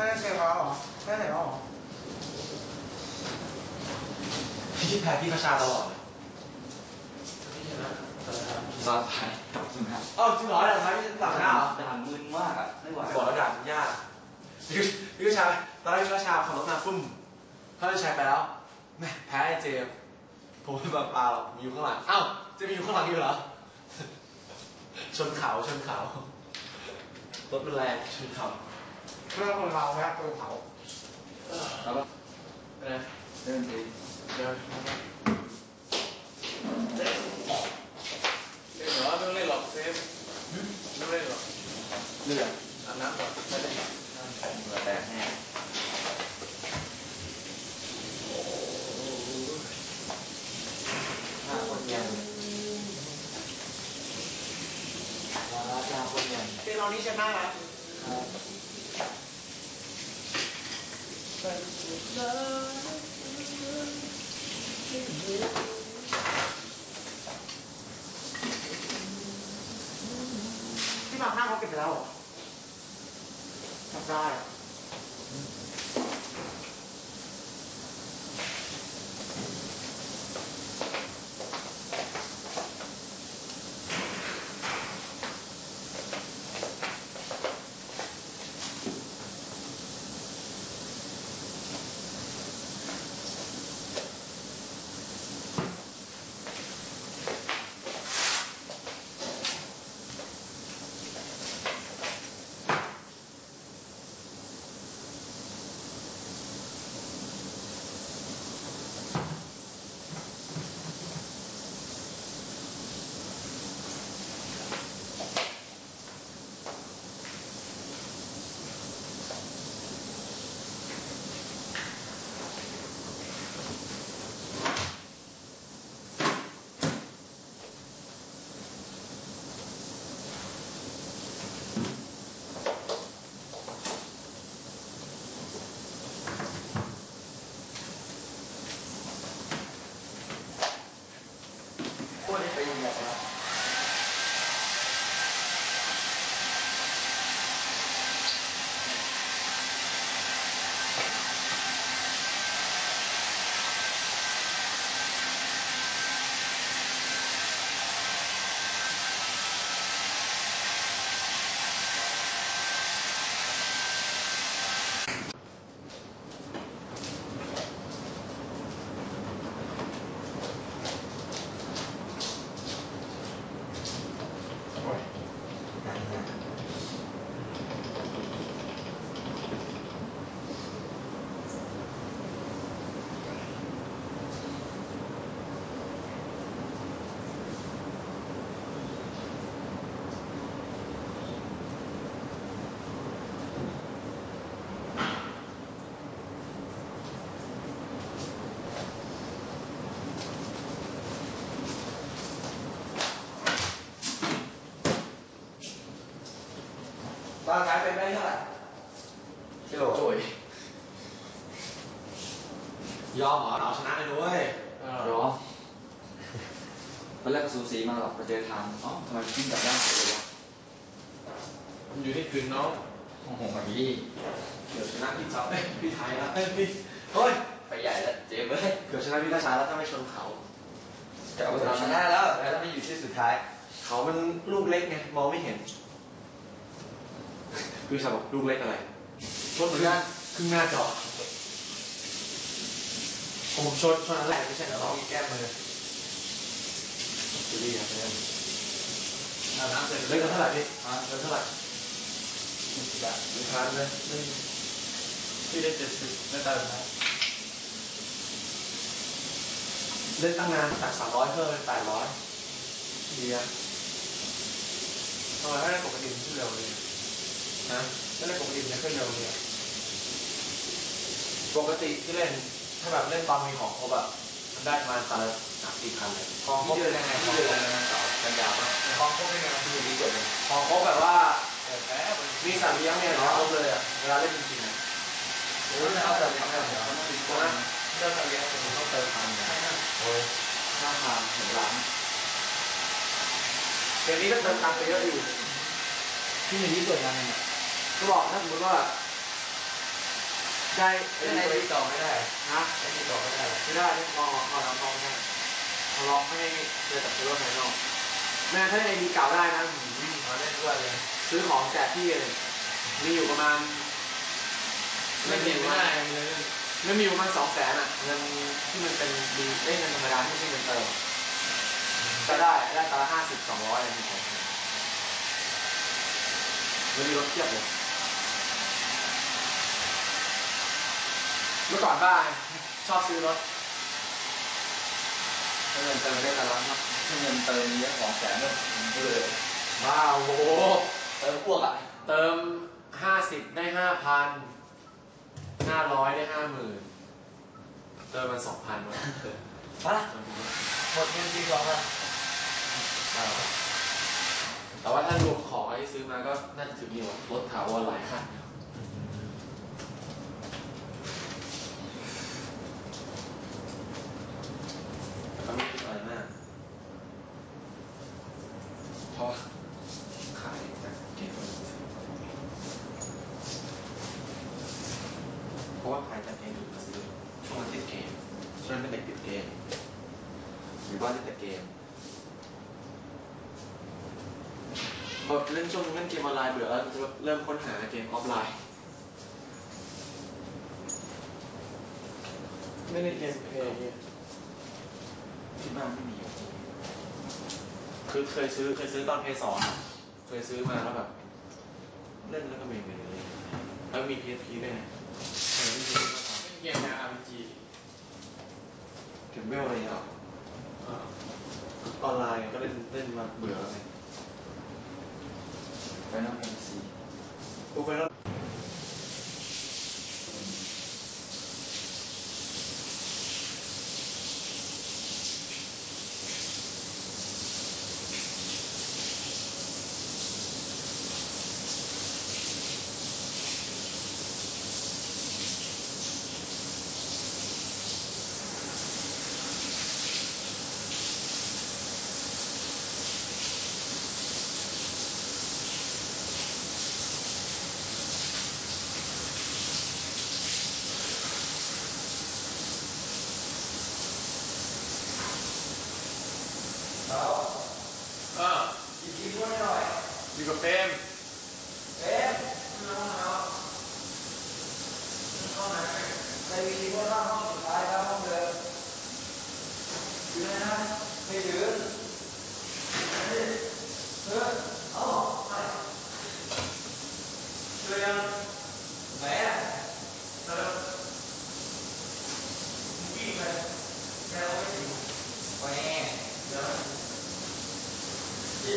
ไม่ได้เชฟแล้วเหรอไม่ได้ไหนแล้วเหรอพี่แพ้พี่ประชาตลอดเลยซาพายกับสุนัขเอ้าจริงเหรอด่าท้ายพี่หลังหน้าเหรอด่านมึนมากอะไม่ไหวบอกแล้วด่ามันยากพี่พี่ประชาตอนแรกพี่ประชาขับรถมาปุ้มเขาจะใช้ไปแล้วแม่แพ้ไอ้เจมส์ผมไม่มาเปล่าหรอกผมอยู่ข้างหลังเอ้าเจมส์อยู่ข้างหลังอยู่เหรอชนเขาชนเขารถมันแรงชนเขา เพื่อนคนเราแม่ตัวเผาแล้วก็เป็นไงเดินไปเดี๋ยวเล่นเหรอไม่ต้องเล่นหรอกเซฟไม่ต้องเล่นหรอกเลือดอาบน้ำก่อนไม่เล่นเหงื่อแตกแน่หน้าคนยังวาระยาคนยังเพลงเรานี้ชนะแล้ว ครับ ที่มาห้างเขาเก็บไปแล้วเหรอจำได้ ตอนท้ายเป็นได้เท่าไหร่กิโลโจยยอมเหรอเอาชนะเลยด้วยรอตอนแรกก็สูสีมาหรอกไปเจอทางอ๋อทำไมขึ้นแบบด้านเสียเลยวะมันอยู่ที่กึ่งน้องโอ้โหเมื่อกี้เกือบชนะพี่เจ้าเอ้ยพี่ไทยแล้วเอ้ยพี่เฮ้ยไปใหญ่แล้วเจ๊เว้ยเกือบชนะพี่ราชาแล้วถ้าไม่ชนเขาจะเอาไปชนะแล้วแต่ถ้าไม่อยู่ที่สุดท้าย เขามันลูกเล็กไงมองไม่เห็น พี่ชาบอกลูกเล็กอะไรชนเหมือนกันครึ่งหน้าจอผมชนชนอันแรกไม่ใช่เหรอมีแก้มมือดูดีครับเพื่อนอาบน้ำเสร็จเล่นกันเท่าไหร่พี่ฮะเล่นเท่าไหร่ไม่ทานเลยไม่พี่ได้เจ็ดสิบไม่ตายนะเล่นตั้งนานจากสามร้อยเพิ่มเป็นแปดร้อยดีอะทำไมไม่ได้ปกติมันขึ้นเร็วเลย ฮะไม่ได้ปกติมันขึ้นเร็วเลยอะปกติที่เล่นถ้าแบบเล่นตอนมีของครบอะมันได้ประมาณตาละสามสี่พันเลยของครบยังไงที่เดือนยังไงต่อกันยาวปะของพวกนี้ไงที่ดีจบเลยของครบแบบว่าเออแพ้มันมีสัตว์เลี้ยงเนี่ยนะครบเลยอะเวลาเล่นจริงๆนะโอ้ยเอาแต่ทำแบบเดี๋ยวต้องติดใช่ก้ไหมนเรื่องอะไรมันต้องเติมตังค์นะโอ้ยข้างทางเห็นร้านเกมนี้ก็เติมตังค์ไปเยอะอยู่ที่มีที่สวยงามเนี่ย ก็บอกถ้าสมมติว่าได้ไอ้นี่ไปต่อไม่ได้ฮะไอ้นี่ต่อไม่ได้ไม่ได้ที่มองมองน้ำมองแค่เขาล็อกไม่ให้เดินจากตัวรถภายนอกแม้ถ้าไอ้มีเก่าได้นะหืมมาเล่นด้วยเลย ซื้อของแจกพี่เลยมีอยู่ประมาณไม่เก็บไม่ได้เลยไม่มีอยู่ประมาณสองแสนอะเงินที่มันเป็นดีเอ้ยเงินธรรมดาที่ไม่ใช่เงินเติมก็ได้ได้ตอนละห้าสิบสองร้อยอะไรอย่างเงี้ยมันมีรถเทียบเลย เมื่อก่อนบ้าไงชอบซื้อรถถ้าเงินเติมได้ตลอดครับถ้าเงินเติมเยอะของแสนเนี่ยผมเลยบ้าโอ้โหเติมพวกอะเติมห้าสิบได้ห้าพันห้าร้อยได้ห้าหมื่นเติมมันสองพันวะมาละหมดเงินจริงหรอครับแต่ว่าถ้ารวมของอะไรที่ซื้อมาก็น่าจะถึงอยู่รถถาวรหลายคันแต่ก็ไม่คิดอะไรมาก เพราะว่าขายจากเกมเพราะว่าขายจากเกมอื่นมาซื้อช่วงนั้นติดเกมช่วงนั้นเป็นเด็กติดเกม อยู่บ้านเล่นแต่เกมแบบเล่นช่วงเล่นเกมออนไลน์เบื่อแล้วจะเริ่มค้นหาเกมออฟไลน์ไม่ได้เกมเพลย์เนี่ยที่บ้านไม่มีอยู่คือเคยซื้อเคยซื้อตอนเพย์สองอะเคยซื้อมาแล้วแบบเล่นแล้วก็ไม่ไปเลยแล้วมี PSP ด้วยไงเออไม่ซื้อมาก่อนเกมแนว RPG ถึงเวลอะไรเงี้ยหรอเออ ออนไลน์ก็เล่นเล่นมาเบื่อแล้วไงไปน้องเอ็มซีกูไปแล้วอ่า อีกทีพูดหน่อย อยู่กับเฟรม เอ๊ะน้องเอาห้องไหนในวีดีโอห้องสุดท้ายครับห้องเดิมอยู่ไหนนะไม่ถือเฮ้ยเออเอาไปเจอยังไหนอะเจอวิ่งไปแล้วไม่ถึงแหวเดี๋ยว เดี๋